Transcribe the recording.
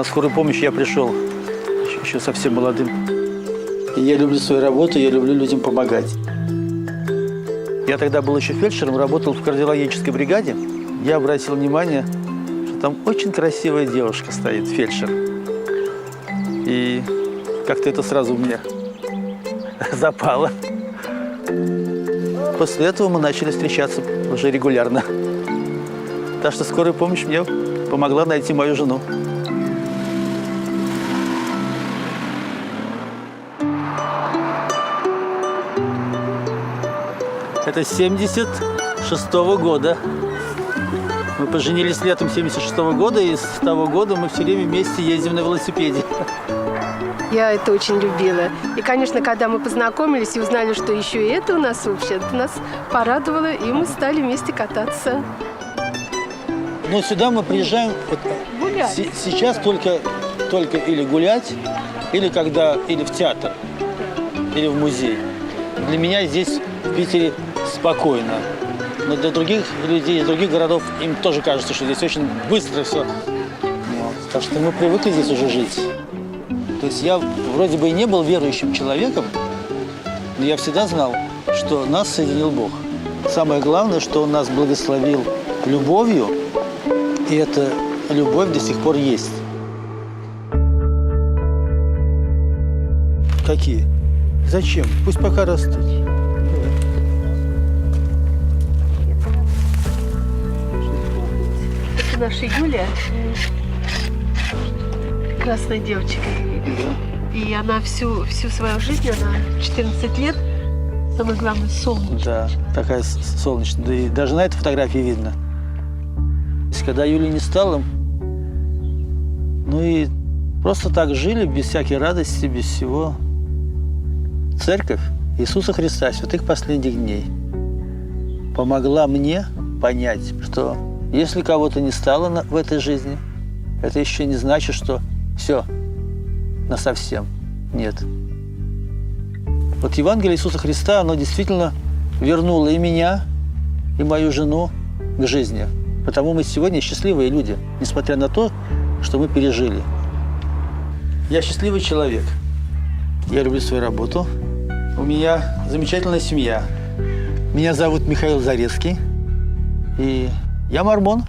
На скорую помощь я пришел еще, совсем молодым. Я люблю свою работу, я люблю людям помогать. Я тогда был еще фельдшером, работал в кардиологической бригаде. Я обратил внимание, что там очень красивая девушка стоит, фельдшер. И как-то это сразу у меня запало. После этого мы начали встречаться уже регулярно. Так что скорая помощь мне помогла найти мою жену. Это 76 года. Мы поженились летом 76 года, и с того года мы все время вместе ездим на велосипеде. Я это очень любила. И, конечно, когда мы познакомились и узнали, что еще и это у нас общее, это нас порадовало, и мы стали вместе кататься. Но сюда мы приезжаем вот Гулять. се- сейчас только, только или гулять, или когда или в театр, или в музей. Для меня здесь в Питере спокойно. Но для других людей из других городов им тоже кажется, что здесь очень быстро все. Так что мы привыкли здесь уже жить. То есть я вроде бы и не был верующим человеком, но я всегда знал, что нас соединил Бог. Самое главное, что Он нас благословил любовью, и эта любовь до сих пор есть. Какие? Зачем? Пусть пока растут. Это наша Юля. Прекрасная девочка. И она всю, всю свою жизнь, она 14 лет, самое главное, солнце. Да, такая солнечная. Да и даже на этой фотографии видно. Когда Юли не стало, ну и просто так жили, без всякой радости, без всего. Церковь Иисуса Христа, святых последних дней, помогла мне понять, что если кого-то не стало в этой жизни, это еще не значит, что все, на совсем. Нет. Вот Евангелие Иисуса Христа, оно действительно вернуло и меня, и мою жену к жизни. Потому мы сегодня счастливые люди, несмотря на то, что мы пережили. Я счастливый человек. Я люблю свою работу. У меня замечательная семья. Меня зовут Михаил Зарецкий. И я мормон.